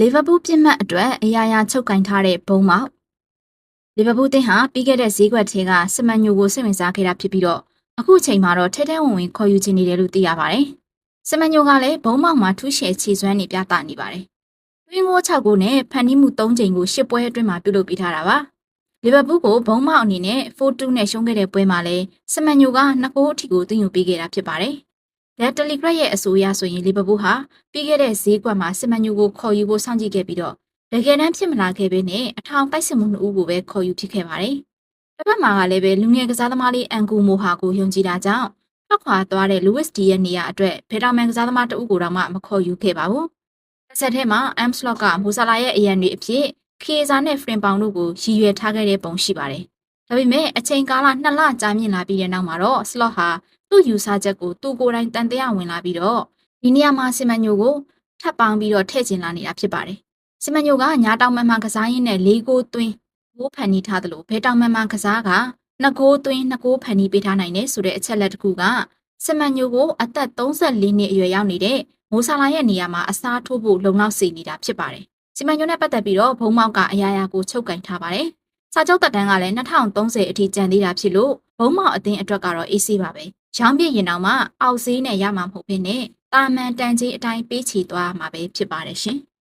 လီဗာပူးပြစ်မှတ်အတွက်အရာရာချုပ်ကင်ထားတဲ့ဘုံမောက်လီဗာပူးတင်းဟာပြီးခဲ့တဲ့ဈေးကွက်ထဲကစမန်ညိုကိုစိတ်ဝင်စားခဲ့တာဖြစ်ပြီးတော့အခုချိန်မှာတော့ထဲထဲဝင်ဝင်ခေါ်ယူချင်နေတယ်လို့သိရပါတယ်။စမန်ညိုကလည်းဘုံမောက်မှာထူးရှယ်ခြေစွမ်းနေပြသနေပါတယ်။တွင်းငိုး6ကိုနဲ့ဖန်တီးမှု3ချိန်ကို10ပွဲအတွင်းမှာပြုလုပ်ပေးထားတာပါ။လီဗာပူးကိုဘုံမောက်အနေနဲ့4-2နဲ့ရှုံးခဲ့တဲ့ပွဲမှာလည်းစမန်ညိုက2ဂိုးအထိကိုသွင်းယူပေးခဲ့တာဖြစ်ပါတယ်။ The Telegraph ရဲ့အဆိုအရဆိုရင်လီဗာပူးဟာပြီးခဲ့တဲ့ဈေးကွက်မှာစမန်ညိုကိုခေါ်ယူဖို့စောင့်ကြည့်ခဲ့ပြီးတော့တကယ်တမ်းဖြစ်မလာခဲ့ဘဲနဲ့အထောင်တိုက်စစ်မှုနှစ်ဦးကိုပဲခေါ်ယူဖြစ်ခဲ့ပါတယ်။တစ်ဖက်မှာကလည်းပဲလူငယ်ကစားသမားလေးအန်ကူမိုဟာကိုယုံကြည်တာကြောင့်ထွက်ခွာသွားတဲ့ Louis D ရဲ့နေရာအတွက်ဖေတာမန်ကစားသမားတဦးကိုတော့မှမခေါ်ယူခဲ့ပါဘူး။တစ်ဆက်တည်းမှာ Amslot ကမိုဆာလာရဲ့အရန်တွေအဖြစ်ခေဇာနဲ့ဖရင်ပေါင်တို့ကိုရည်ရွယ်ထားခဲ့တဲ့ပုံရှိပါတယ်။ဒါပေမဲ့အချိန်ကာလ2လကြာမြင့်လာပြီးတဲ့နောက်မှာတော့ Slot ဟာ သူ့ယူဆချက်ကိုသူ့ကိုယ်တိုင်တန်တရားဝင်လာပြီးတော့ဒီနေရာမှာစီမံညိုကိုထပ်ပေါင်းပြီးတော့ထည့်ကျင်လာနေတာဖြစ်ပါတယ်။စီမံညိုကညာတောင်မန်မှန်ကစားရင်းနဲ့၄ဂိုးသွင်းဂိုးဖန်နီးထားသလိုဘဲတောင်မန်မှန်ကစားကနှစ်ဂိုးသွင်းနှစ်ဂိုးဖန်နီးပေးထားနိုင်တယ်ဆိုတဲ့အချက်လက်တစ်ခုကစီမံညိုကိုအသက်34နှစ်အရွယ်ရောက်နေတဲ့မိုဆာလာရဲ့နေရာမှာအစားထိုးဖို့လုံလောက်စေနေတာဖြစ်ပါတယ်။စီမံညိုနဲ့ပတ်သက်ပြီးတော့ဘုံမောက်ကအရာရာကိုချုပ်ကင်ထားပါတယ်။စာချုပ်တက်တန်းကလည်း2030အထိကျန်သေးတာဖြစ်လို့ ဘုံမောက်အသင်းအတွက်ကတော့အေးဆေးပါပဲ။ရောင်းပြရင်တော့မှအောက်ဈေးနဲ့ရမှာမဟုတ်ဘဲနဲ့တာမန်တန်ကြီးအတိုင်းပေးချီသွားမှာပဲဖြစ်ပါတယ်ရှင်။